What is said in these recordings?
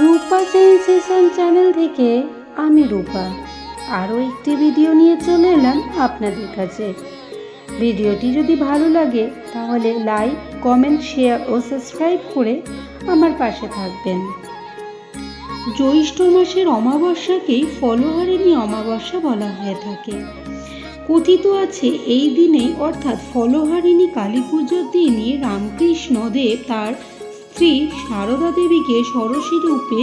রূপা sensation channel থেকে আমি রূপা। আরও একটি ভিডিও নিয়ে চলে এলাম আপনাদের কাছে। ভিডিওটি যদি ভালো লাগে, তাহলে লাইক কমেন্ট শেয়ার ও সাবস্ক্রাইব করে আমার পাশে থাকবেন। জ্যৈষ্ঠ মাসের অমাবস্যাকেই ফলহারিণী অমাবস্যা বলা হয়ে থাকে। কথিত আছে, এই দিনে অর্থাৎ ফলহারিণী কালী পুজোর দিনই রামকৃষ্ণ দেব তার স্ত্রী সারদা দেবীকে ষোড়শী রূপে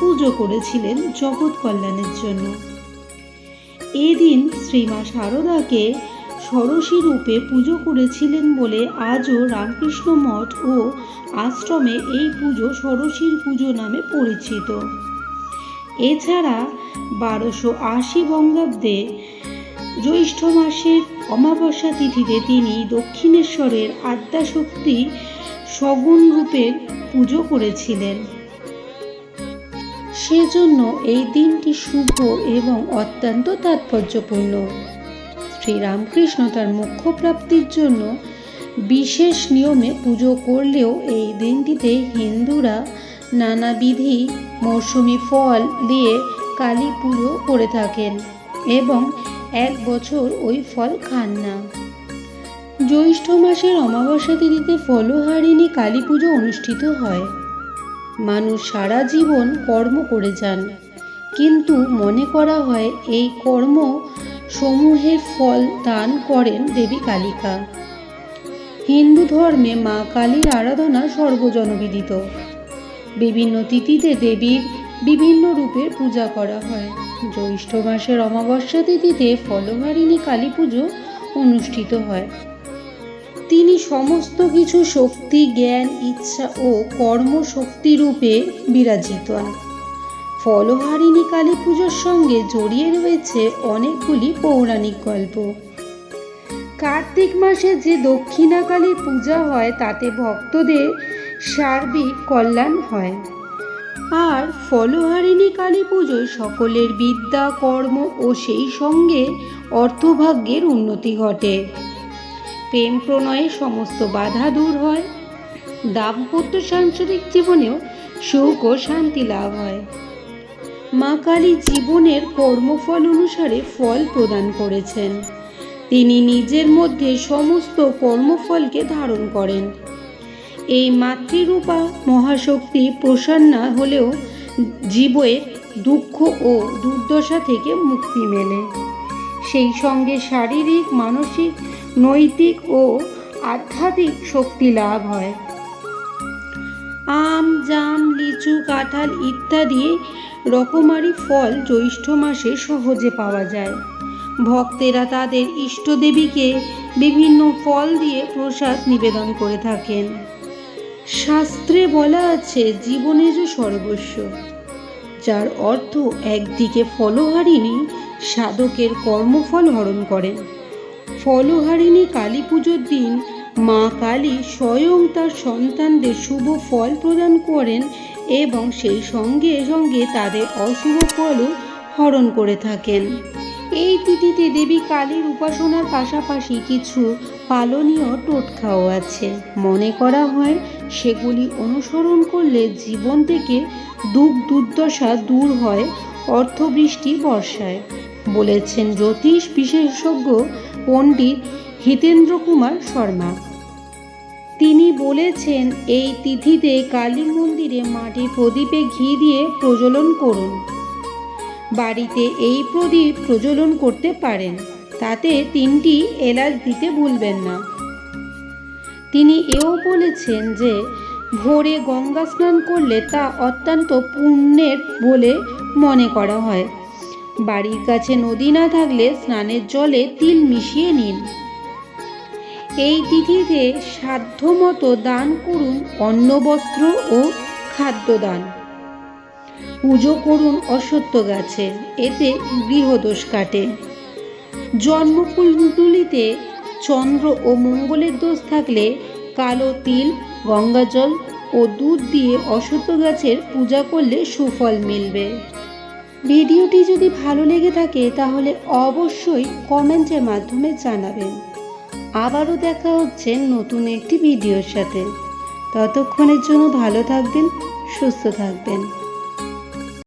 পুজো করেছিলেন জগৎ কল্যাণের জন্য। এদিন শ্রীমা সারদাকে ষোড়শী রূপে পুজো করেছিলেন বলে আজও রামকৃষ্ণ মঠ ও আশ্রমে এই পুজো ষোড়শীর পুজো নামে পরিচিত। এছাড়া বারোশো আশি বঙ্গাব্দে জ্যৈষ্ঠ মাসের অমাবস্যা তিথিতে তিনি দক্ষিণেশ্বরের আদ্যাশক্তি সগুণ রূপের পুজো করেছিলেন। সেজন্য এই দিনটি শুভ এবং অত্যন্ত তাৎপর্যপূর্ণ। শ্রীরামকৃষ্ণ তার মুখ্য প্রাপ্তির জন্য বিশেষ নিয়মে পুজো করলেও এই দিনটিতে হিন্দুরা নানাবিধি মৌসুমি ফল দিয়ে কালী পুজো করে থাকেন এবং এক বছর ওই ফল খান না। জ্যৈষ্ঠ মাসের অমাবস্যা তিথিতে ফলহারিণী কালী পুজো অনুষ্ঠিত হয়। মানুষ সারা জীবন কর্ম করে যান। কিন্তু মনে করা হয়, এই কর্ম সমূহের ফল দান করেন দেবী কালিকা। হিন্দু ধর্মে মা কালীর আরাধনা সর্বজনবিদিত। বিভিন্ন তিথিতে দেবীর বিভিন্ন রূপের পূজা করা হয়। জ্যৈষ্ঠ মাসের অমাবস্যা তিথিতে ফলহারিণী কালী পুজো অনুষ্ঠিত হয়। তিনি সমস্ত কিছু শক্তি, জ্ঞান, ইচ্ছা ও কর্মশক্তি রূপে বিরাজিত। ফলহারিণী কালী পুজোর সঙ্গে জড়িয়ে রয়েছে অনেকগুলি পৌরাণিক গল্প। কার্তিক মাসে যে দক্ষিণা দক্ষিণাকালীর পূজা হয়, তাতে ভক্তদের সার্বিক কল্যাণ হয়। আর ফলহারিণী কালী পুজোয় সকলের বিদ্যা, কর্ম ও সেই সঙ্গে অর্থভাগ্যের উন্নতি ঘটে। প্রেম প্রণয়ে সমস্ত বাধা দূর হয়। দাম্পত্য সাংসারিক জীবনেও সুখ ও শান্তি লাভ হয়। মা কালী জীবনের কর্মফল অনুসারে ফল প্রদান করেছেন। তিনি নিজের মধ্যে সমস্ত কর্মফলকে ধারণ করেন। এই মাতৃরূপা মহাশক্তি প্রসন্না হলেও জীবের দুঃখ ও দুর্দশা থেকে মুক্তি মেলে। সেই সঙ্গে শারীরিক, মানসিক, নৈতিক ও আধ্যাত্মিক শক্তি লাভ হয়। আম, জাম, লিচু, কাঁঠাল ইত্যাদি রকমারি ফল জ্যৈষ্ঠ মাসে সহজে পাওয়া যায়। ভক্তেরা তাদের ইষ্টদেবীকে বিভিন্ন ফল দিয়ে প্রসাদ নিবেদন করে থাকেন। শাস্ত্রে বলা আছে জীবনে যে সর্বস্ব, যার অর্থ একদিকে ফলহারিণী সাধকের কর্মফল হরণ করেন। ফলহারিণী কালী পুজোর দিন মা কালী স্বয়ং তার সন্তানদের শুভ ফল প্রদান করেন এবং সেই সঙ্গে সঙ্গে তাদের অশুভ ফলও হরণ করে থাকেন। এই তিথিতে দেবী কালীর উপাসনার পাশাপাশি কিছু পালনীয় টোটকাও আছে। মনে করা হয়, সেগুলি অনুসরণ করলে জীবন থেকে দুঃখ দুর্দশা দূর হয়, অর্থবৃষ্টি বর্ষায়। বলেছেন জ্যোতিষ বিশেষজ্ঞ পণ্ডিত হিতেন্দ্র কুমার শর্মা। তিনি বলেছেন, এই তিথিতে কালী মন্দিরে মাটির প্রদীপে ঘি দিয়ে প্রজ্বলন করুন। বাড়িতে এই প্রদীপ প্রজ্বলন করতে পারেন, তাতে তিনটি এলাচ দিতে ভুলবেন না। তিনি এও বলেছেন যে, ভোরে গঙ্গা স্নান করলে তা অত্যন্ত পুণ্যের বলে মনে করা হয়। বাড়ির কাছে নদী না থাকলে স্নানের জলে তিল মিশিয়ে নিন। এই তিথিতে সাধ্যমতো দান করুন অন্ন বস্ত্র ও খাদ্যদান। পুজো করুন অসত্য গাছে, এতে গৃহদোষ কাটে। জন্মকুণ্ডলিতে চন্দ্র ও মঙ্গলের দোষ থাকলে কালো তিল, গঙ্গাজল ও দুধ দিয়ে অসত্য গাছের পূজা করলে সুফল মিলবে। ভিডিওটি যদি ভালো লেগে থাকে, তাহলে অবশ্যই কমেন্টের মাধ্যমে জানাবেন। আবারও দেখা হচ্ছে নতুন একটি ভিডিওর সাথে। ততক্ষণের জন্য ভালো থাকবেন, সুস্থ থাকবেন।